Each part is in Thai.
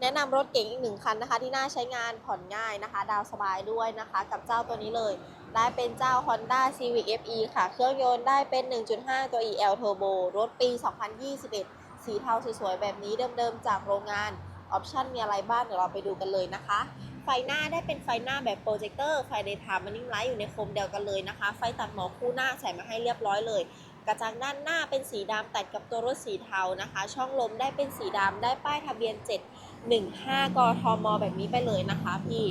แนะนำรถเก๋งอีกหนึ่งคันนะคะ ที่น่าใช้งานผ่อนง่ายนะคะ ดาวสบายด้วยนะคะ กับเจ้าตัวนี้เลย ได้เป็นเจ้า Honda Civic FE ค่ะ เครื่องยนต์ได้เป็น 1.5 ตัว EL Turbo รถปี 2021 สีเทาสวยๆ แบบนี้เดิมๆ จากโรงงาน ออปชั่นมีอะไรบ้างเดี๋ยวเราไปดูกันเลยนะคะ ไฟหน้าได้เป็นไฟหน้าแบบโปรเจคเตอร์ ไฟเดย์ไทม์มันนิ่งไลท์อยู่ในโคมเดียวกันเลยนะคะ ไฟตัดหมอกคู่หน้าใส่มาให้เรียบร้อยเลยกระจังด้านหน้าเป็นสีดำตัดกับตัวรถสีเทานะคะ ช่องลมได้เป็นสีดำได้ป้ายทะเบียน 15กทม แบบนี้ไปเลยนะคะพี่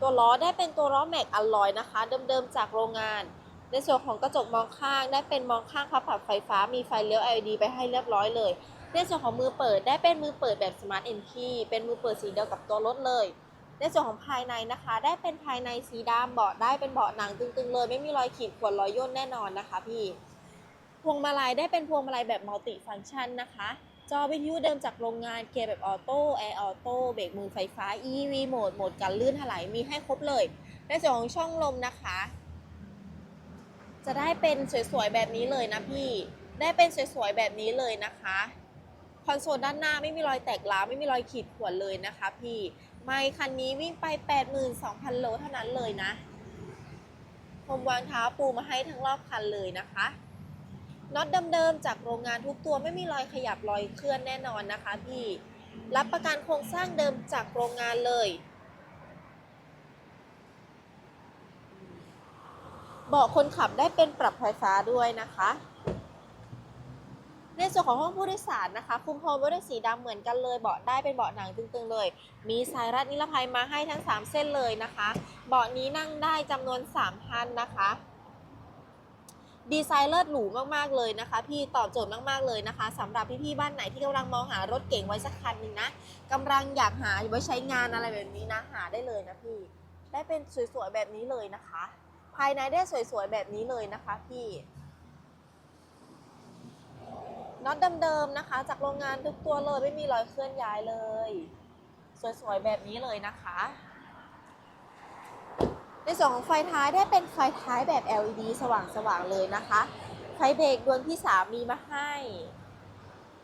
ตัวล้อได้เป็นตัวล้อแม็กอลลอยนะคะ เดิมๆจากโรงงาน ในส่วนของกระจกมองข้างได้เป็นมองข้างพับปรับไฟฟ้ามีไฟเลี้ยว LED ไปให้เรียบร้อยเลย ในส่วนของมือเปิดได้เป็นมือเปิดแบบ Smart Entry เป็นมือเปิดสีเดียวกับตัวรถเลย ในส่วนของภายในนะคะ ได้เป็นภายในสีดำเบาะได้เป็นเบาะหนังตึงๆเลย ไม่มีรอยขีดข่วนรอยย่นแน่นอนนะคะ พี่พวงมาลัยได้เป็นพวงมาลัยแบบมัลติฟังก์ชันนะคะ จอวิทยุเดิมจากโรงงานเกียร์แบบออโต้แอร์ออโต้เบรกมือไฟฟ้า EV โหมดโหมดกันลื่นถลายมีให้ครบเลย ในส่วนของช่องลมนะคะ จะได้เป็นสวยๆแบบนี้เลยนะพี่ ได้เป็นสวยๆแบบนี้เลยนะคะคอนโซลด้านหน้าไม่มีรอยแตกร้าวไม่มีรอยขีดข่วนเลยนะคะพี่ไมค์คันนี้วิ่งไป 82,000 โลเท่านั้นเลยนะผมวางเท้าปูมาให้ทั้งรอบคันเลยนะคะ น็อตเดิมๆจากโรงงานทุกตัวไม่มีรอยขยับรอยเคลื่อนแน่นอนนะคะพี่ รับประกันโครงสร้างเดิมจากโรงงานเลย เบาะคนขับได้เป็นปรับไฟฟ้าด้วยนะคะ ในส่วนของห้องผู้โดยสารนะคะ คุมโฮมไว้ด้วยสีดำเหมือนกันเลย เบาะได้เป็นเบาะหนังตึงๆเลย มีสายรัดนิรภัยมาให้ทั้ง 3 เส้นเลยนะคะ เบาะนี้นั่งได้จำนวน3ท่านนะคะ ดีไซน์เลิศหรูมากๆเลยนะคะ พี่ตอบโจทย์มากๆเลยนะคะสำหรับพี่ๆบ้านไหนที่กำลังมองหารถเก่งไว้สักคันหนึ่งนะกำลังอยากหาไว้ใช้งานอะไรแบบนี้นะหาได้เลยนะพี่ ได้เป็นสวยๆแบบนี้เลยนะคะ ภายในได้สวยๆแบบนี้เลยนะคะ พี่น็อตเดิมๆนะคะ จากโรงงานทุกตัวเลยไม่มีรอยเคลื่อนย้ายเลย สวยๆแบบนี้เลยนะคะ ในส่วนของไฟท้ายได้เป็นไฟท้ายแบบ LED สว่างๆเลยนะคะ ไฟเบรกดวงที่ 3 มีมาให้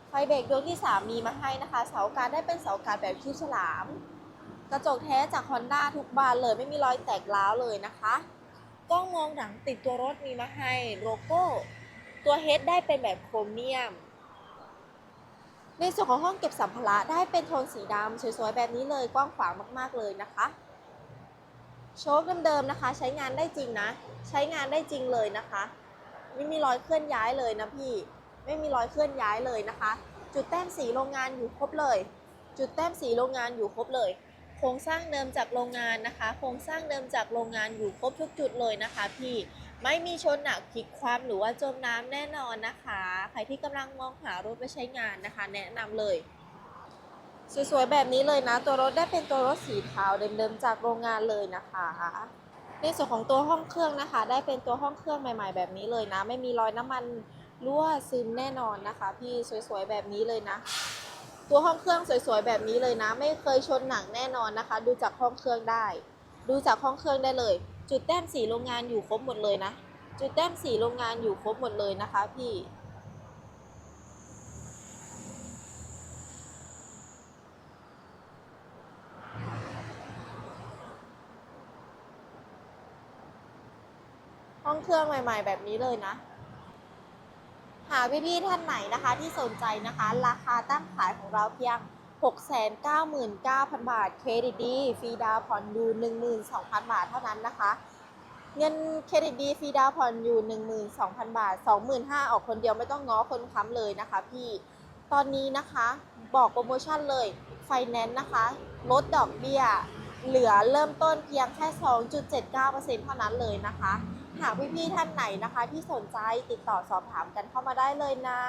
ไฟเบรกดวงที่ 3 มีมาให้นะคะ เสาการได้เป็นเสาการแบบคิ้วฉลาม กระจกแท้จาก Honda ทุกบานเลยไม่มีรอยแตกร้าวเลยนะคะกล้องมองหลังติดตัวรถมีมาให้โลโก้ ตัวเฮดได้เป็นแบบโครเมียม ในส่วนของห้องเก็บสัมภาระได้เป็นโทนสีดำสวยๆแบบนี้เลยกว้างขวางมากๆเลยนะคะ โชคเดิมๆนะคะ ใช้งานได้จริงนะ ใช้งานได้จริงเลยนะคะ ไม่มีรอยเคลื่อนย้ายเลยนะพี่ ไม่มีรอยเคลื่อนย้ายเลยนะคะ จุดแต้มสีโรงงานอยู่ครบเลย จุดแต้มสีโรงงานอยู่ครบเลย โครงสร้างเดิมจากโรงงานนะคะ โครงสร้างเดิมจากโรงงานอยู่ครบทุกจุดเลยนะคะ พี่ไม่มีชนหนักพลิกคว่ำหรือว่าจมน้ำแน่นอนนะคะ ใครที่กำลังมองหารถไปใช้งานนะคะ แนะนำเลย สวยๆ แบบนี้เลยนะ ตัวรถได้เป็นตัวรถสีเทาเดิมๆ จากโรงงานเลยนะคะ ในส่วนของตัวห้องเครื่องนะคะ ได้เป็นตัวห้องเครื่องใหม่ ๆ แบบนี้เลยนะ ไม่มีรอยน้ำมันรั่วซึมแน่นอนนะคะ พี่สวยๆ แบบนี้เลยนะ ตัวห้องเครื่องสวยๆ แบบนี้เลยนะ ไม่เคยชนหนังแน่นอนนะคะ ดูจากห้องเครื่องได้ ดูจากห้องเครื่องได้เลย จุดแต้มสีโรงงานอยู่ครบหมดเลยนะ จุดแต้มสีโรงงานอยู่ครบหมดเลยนะคะ พี่ ห้องเครื่องใหม่ ๆ แบบนี้เลยนะ หาพี่ๆท่านไหนนะคะที่สนใจนะคะ ราคาตั้งขายของเราเพียง 699,000 บาท เครดิตดีฟรีดาวน์ผ่อนอยู่ 12,000 บาทเท่านั้นนะคะ เงินเครดิตดีฟรีดาวผ่อนอยู่ 12,000 บาท 25,000ออกคนเดียวไม่ต้องง้อคนค้ำเลยนะคะพี่ตอนนี้นะคะบอกโปรโมชั่นเลยไฟแนนซ์นะคะลดดอกเบี้ย เหลือเริ่มต้นเพียงแค่ 2.79%เท่านั้นเลยนะคะ หากพี่ๆท่านไหนนะคะ ที่สนใจติดต่อสอบถามกันเข้ามาได้เลยนะ